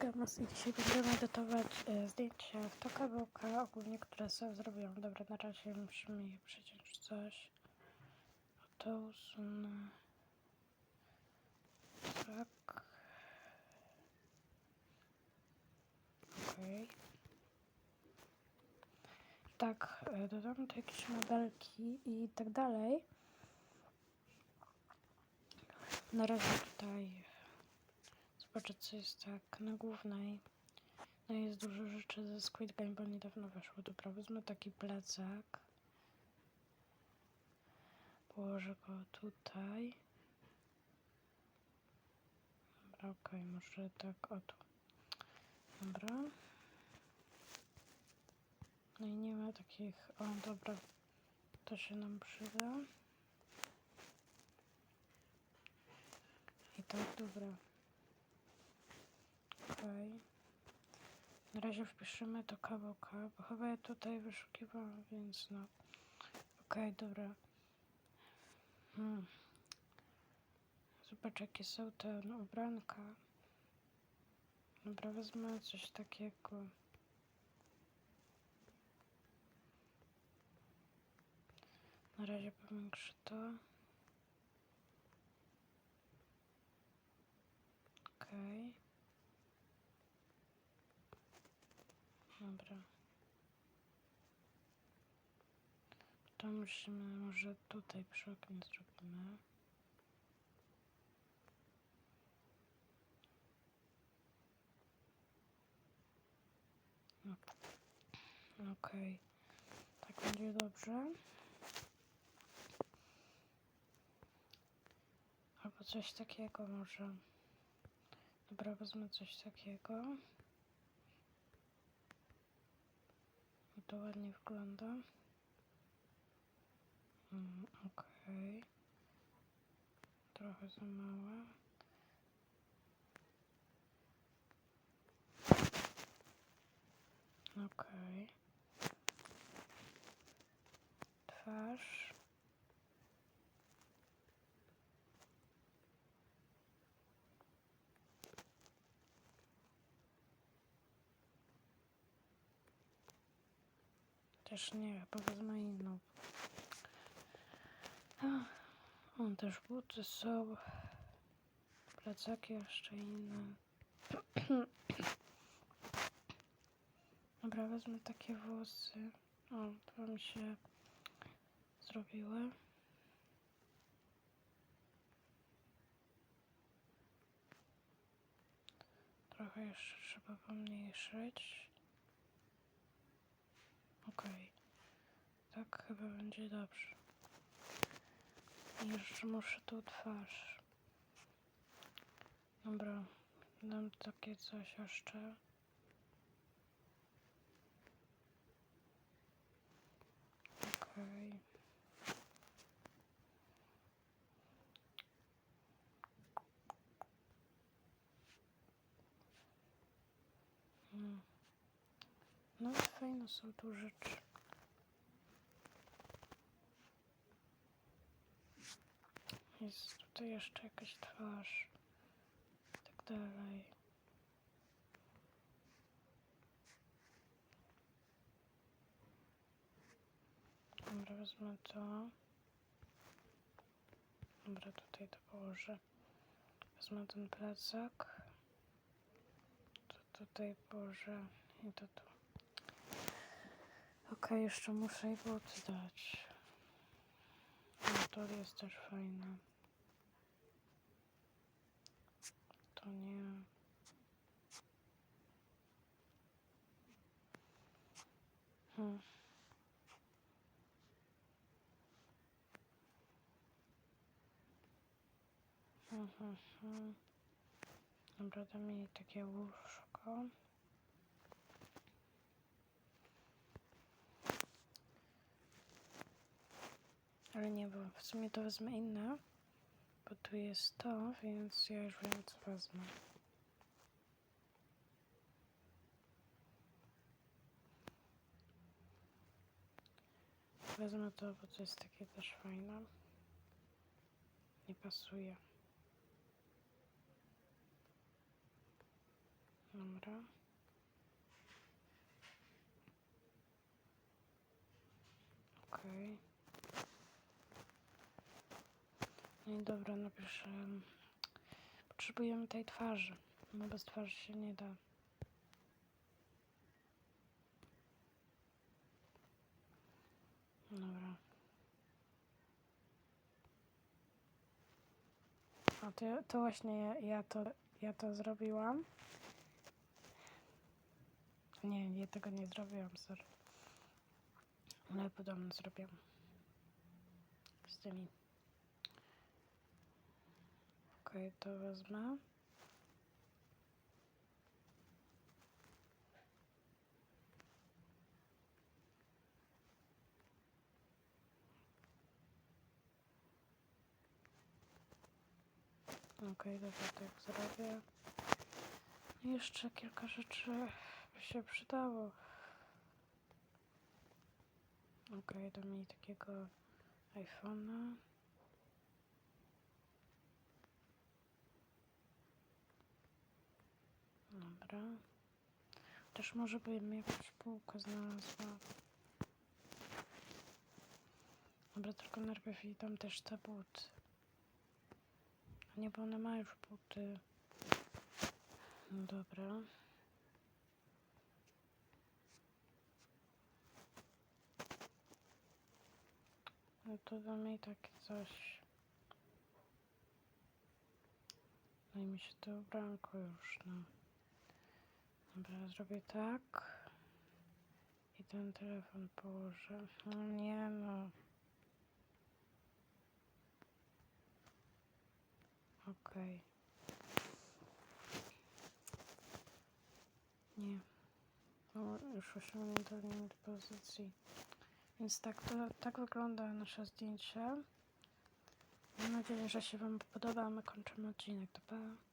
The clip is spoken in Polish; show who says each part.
Speaker 1: Gamas i dzisiaj będziemy edytować e, zdjęcia w Tokaboka, ogólnie które sobie zrobiłam. Dobra, na razie musimy je przeciąć coś. O to usunę. Tak. Okej. Tak, e, dodam tu jakieś modelki i tak dalej. Na razie tutaj zobaczę co jest tak na głównej. No jest dużo rzeczy ze Squid Game, bo niedawno weszło. Dobra, wezmę taki plecak. Położę go tutaj. Dobra, okej, może tak o tu. Dobra. No i nie ma takich... O, dobra. To się nam przyda. I tak, dobra. Okej. Na razie wpiszemy to kawoka, bo chyba ja tutaj wyszukiwałam, więc no. Okej, dobra. Hmm. Zobacz, jakie są te no, ubranka. Dobra, wezmę coś takiego. Na razie powiększę to. Okej. Dobra. To musimy może tutaj przy oknie zrobimy. Ok- Okej. Tak będzie dobrze. Albo coś takiego może. Dobra, wezmę coś takiego. To ładnie wygląda. Mm, Okej. Trochę za małe. Okej. Twarz. Też nie, wezmę inną. Ach, O, też buty są. Plecaki jeszcze inne. Dobra, wezmę takie włosy. O, to mi się zrobiły. Trochę jeszcze trzeba pomniejszyć. Okej. Tak chyba będzie dobrze. Jeszcze muszę tu twarz. Dobra, dam takie coś jeszcze. Okej. Mm. No fajne są tu rzeczy. Jest tutaj jeszcze jakaś twarz. Tak dalej. Dobra, wezmę to. Dobra, tutaj to położę. Wezmę ten plecak. To tutaj położę i to tu. Okej, jeszcze muszę i buty dać. No to jest też fajne. To nie. Hmm. Mhm, mhm. Dobra, dam jej takie łóżko. Ale nie, bo w sumie to wezmę inne, bo tu jest to, więc ja już wiem co wezmę. Wezmę to, bo to jest takie też fajne. Nie pasuje. Dobra. Okej. No i dobra, napiszę. Potrzebujemy tej twarzy. No bez twarzy się nie da. Dobra. A to, to właśnie ja, ja to ja to zrobiłam. Nie, ja tego nie zrobiłam, sorry. Ale podobno zrobiłam. Z tymi. Okej, to wezmę. Okej, dobra, tak zrobię. Jeszcze kilka rzeczy by się przydało. Okej, dam jej takiego iPhone'a. Dobra. Też może bym jakąś półkę znalazła. Dobra, tylko najpierw dam też te buty. A nie, bo ona ma już buty. No dobra. No to dam jej takie coś. Daj mi się to ubranko już, no. Dobra, zrobię tak. I ten telefon położę. No nie no. Okej. Nie. O, już osiągnięto limit pozycji. Więc tak, to, tak wygląda nasze zdjęcie. Mam nadzieję, że się Wam podoba. My kończymy odcinek. To pa.